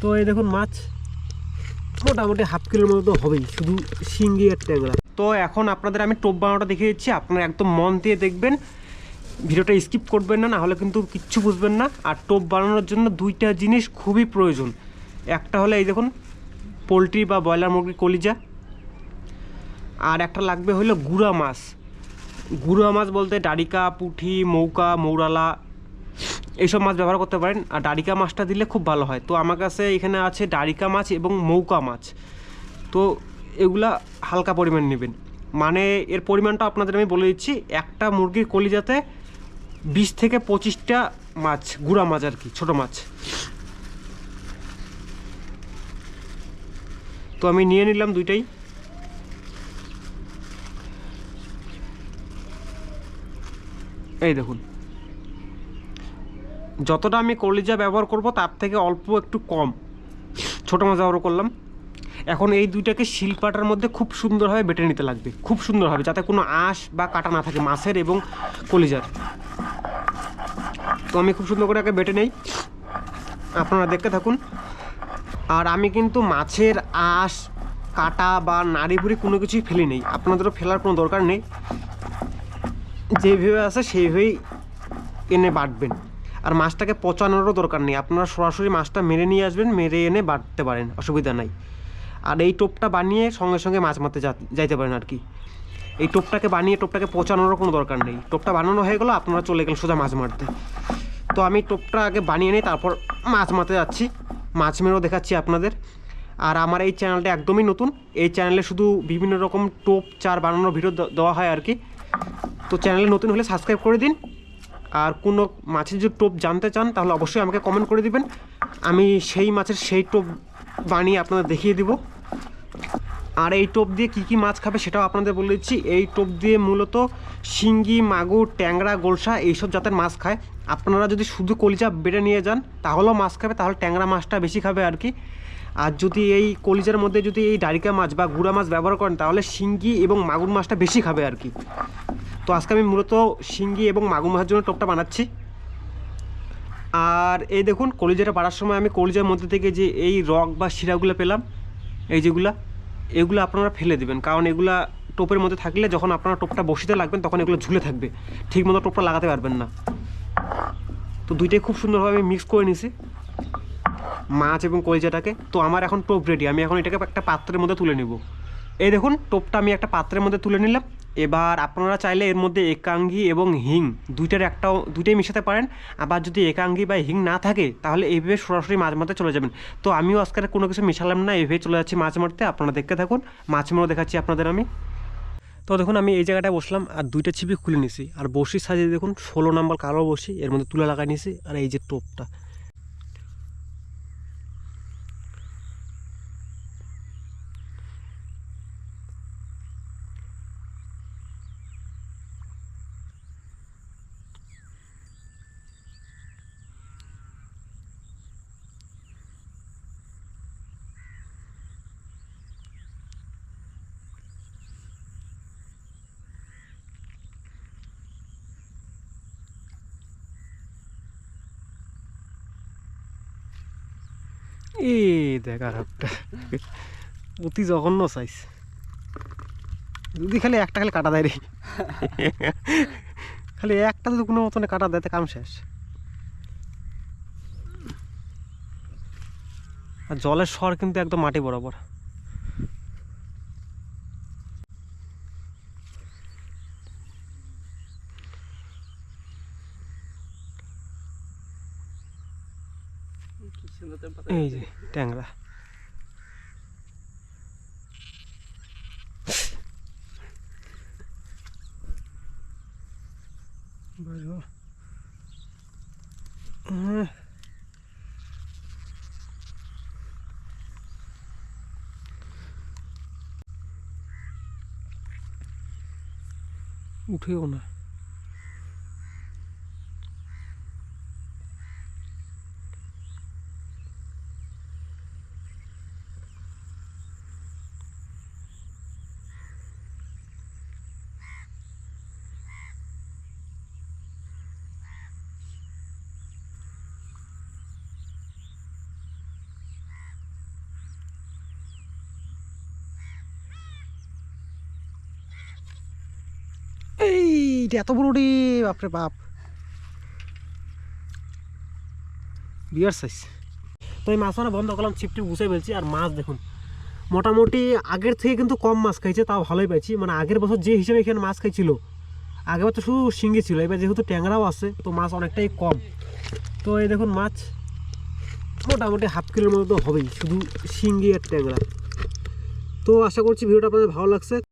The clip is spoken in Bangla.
তো এই দেখুন মাছ মোটামুটি হাফ কিলোর মতো তো হবেই, শুধু শিঙ্গি আর ট্যাংরা। তো এখন আপনাদের আমি টোপ বানানোটা দেখিয়ে দিচ্ছি, আপনারা একদম মন দিয়ে দেখবেন। ভিডিওটা স্কিপ করবেন না, নাহলে কিন্তু কিচ্ছু বুঝবেন না। আর টোপ বানানোর জন্য দুইটা জিনিস খুবই প্রয়োজন। একটা হলো এই দেখুন, পোলট্রি বা ব্রয়লার মুরগির কলিজা। আর একটা লাগবে হলো গুড়া মাছ। গুড়া মাছ বলতে ডারিকা পুঁটি মৌকা, মৌরালা এইসব মাছ ব্যবহার করতে পারেন। আর ডারিকা মাছটা দিলে খুব ভালো হয়। তো আমার কাছে এখানে আছে ডারিকা মাছ এবং মৌকা মাছ। তো এগুলা হালকা পরিমাণ নেবেন। মানে এর পরিমাণটা আপনাদের আমি বলে দিচ্ছি, একটা মুরগির কলিজাতে বিশ থেকে পঁচিশটা মাছ, গুঁড়া মাছ আর কি, ছোটো মাছ। তো আমি নিয়ে নিলাম দুইটাই। এই দেখুন। যতটা আমি কলিজা ব্যবহার করব, তার থেকে অল্প একটু কম। ছোটো মাছ ব্যবহার করলাম। এখন এই দুইটাকে শিলপাটার মধ্যে খুব সুন্দরভাবে বেটে নিতে লাগবে। খুব সুন্দরভাবে, যাতে কোনো আঁশ বা কাটা না থাকে মাছের এবং কলিজার। তো আমি খুব সুন্দর করে আগে বেটে নেই। আপনারা দেখতে থাকুন। আর আমি কিন্তু মাছের আঁশ, কাটা বা নাড়ি ভুড়ি কোনো কিছুই ফেলি নেই। আপনাদেরও ফেলার কোনো দরকার নেই। যেভাবে আছে, সেইভাবেই এনে বাটবেন। আর মাছটাকে পচানোরও দরকার নেই। আপনারা সরাসরি মাছটা মেরে নিয়ে আসবেন, মেরে এনে বাড়তে পারেন, অসুবিধা নাই। আর এই টোপটা বানিয়ে সঙ্গে সঙ্গে মাছ মারতে যাইতে পারেন আর কি। এই টোপটাকে বানিয়ে, টোপটাকে পচানোরও কোনো দরকার নেই। টোপটা বানানো হয়ে গেলো, আপনারা চলে গেলেন সোজা মাছ মারতে। তো আমি টোপটা আগে বানিয়ে নিই, তারপর মাছ মারতে যাচ্ছি। মাছ মেরেও দেখাচ্ছি আপনাদের। আর আমার এই চ্যানেলটা একদমই নতুন। এই চ্যানেলে শুধু বিভিন্ন রকম টোপ, চার বানানোর ভিডিও দেওয়া হয় আর কি। তো চ্যানেলে নতুন হলে সাবস্ক্রাইব করে দিন। আর কোনো মাছের যদি টোপ জানতে চান, তাহলে অবশ্যই আমাকে কমেন্ট করে দিবেন। আমি সেই মাছের সেই টোপ বানিয়ে আপনাদের দেখিয়ে দিব। আর এই টোপ দিয়ে কী কী মাছ খাবে সেটাও আপনাদের বলে দিচ্ছি। এই টোপ দিয়ে মূলত শিঙ্গি, মাগুর, ট্যাংরা, গোলসা এইসব জাতের মাছ খায়। আপনারা যদি শুধু কলিজা বেটে নিয়ে যান, তাহলেও মাছ খাবে, তাহলে ট্যাংরা মাছটা বেশি খাবে আর কি। আর যদি এই কলিজার মধ্যে যদি এই ডারিকা মাছ বা গুড়া মাছ ব্যবহার করেন, তাহলে শিঙ্গি এবং মাগুর মাছটা বেশি খাবে আর কি। তো আজকে আমি মূলত শিঙ্গি এবং মাগুর মাছের জন্য টোপটা বানাচ্ছি। আর এই দেখুন, কলিজাটা বাড়ার সময় আমি কলিজার মধ্যে থেকে যে এই রক বা শিরাগুলো পেলাম, এই যেগুলা, এগুলো আপনারা ফেলে দেবেন। কারণ এগুলা টোপের মধ্যে থাকলে যখন আপনারা টোপটা বসিতে লাগবেন, তখন এগুলো ঝুলে থাকবে। ঠিক মতো টোপটা লাগাতে পারবেন না। তো দুইটাই খুব সুন্দরভাবে আমি মিক্স করে নিছি, মাছ এবং কলিজাটাকে। তো আমার এখন টোপ রেডি আমি এখন এটাকে একটা পাত্রের মধ্যে তুলে নেব। এই দেখুন, টোপটা আমি একটা পাত্রের মধ্যে তুলে নিলাম। এবার আপনারা চাইলে এর মধ্যে একাঙ্গি এবং হিং দুইটার একটাও, দুইটাই মিশাতে পারেন। আবার যদি একাঙ্গি বা হিং না থাকে, তাহলে এইভাবে সরাসরি মাছ মারতে চলে যাবেন। তো আমিও আজকের কোনো কিছু মিশালাম না এইভাবে চলে যাচ্ছি মাছ মারতে আপনারা দেখতে থাকুন মাছ মারও দেখাচ্ছি আপনাদের আমি। তো দেখুন, আমি এই জায়গাটায় বসলাম, আর দুইটা ছিপি খুলে নিছি। আর বসির সাজিয়ে দেখুন, ষোলো নাম্বার কালো বসি, এর মধ্যে তুলে লাগাই নিছি, আর এই যে টোপটা। এ দেখ আর একটা। অতি জঘন্য সাইজ যদি খালি একটা খালি কাটা দেয় রে। খালি একটা যদি কোনো মতনে কাটা দেয় কাম শেষ। আর জলের স্বর কিন্তু একদম মাটি বরাবর। এই যে ট্যাংরা বাজো। উম। উঠেও না এটা এত বড় রে, বাপরে বাপ। বিয়ার সাইজ তো এই মাছ মানে বন্ধ করলাম, ছিপটি গুছাই ফেলছি আর মাছ দেখুন। মোটামুটি আগের থেকে কিন্তু কম মাছ খাইছে, তাও ভালোই পাইছি। মানে আগের বছর যে হিসেবে এখানে মাছ খাইছিল আগেবার তো শুধু শিঙ্গি ছিল, এবার যেহেতু ট্যাংরাও আছে, তো মাছ অনেকটাই কম। তো এই দেখুন মাছ, মোটামুটি হাফ কিলোর মতো হবেই, শুধু শিঙ্গি আর ট্যাংরা। তো আশা করছি ভিডিওটা আপনাদের ভালো লাগছে।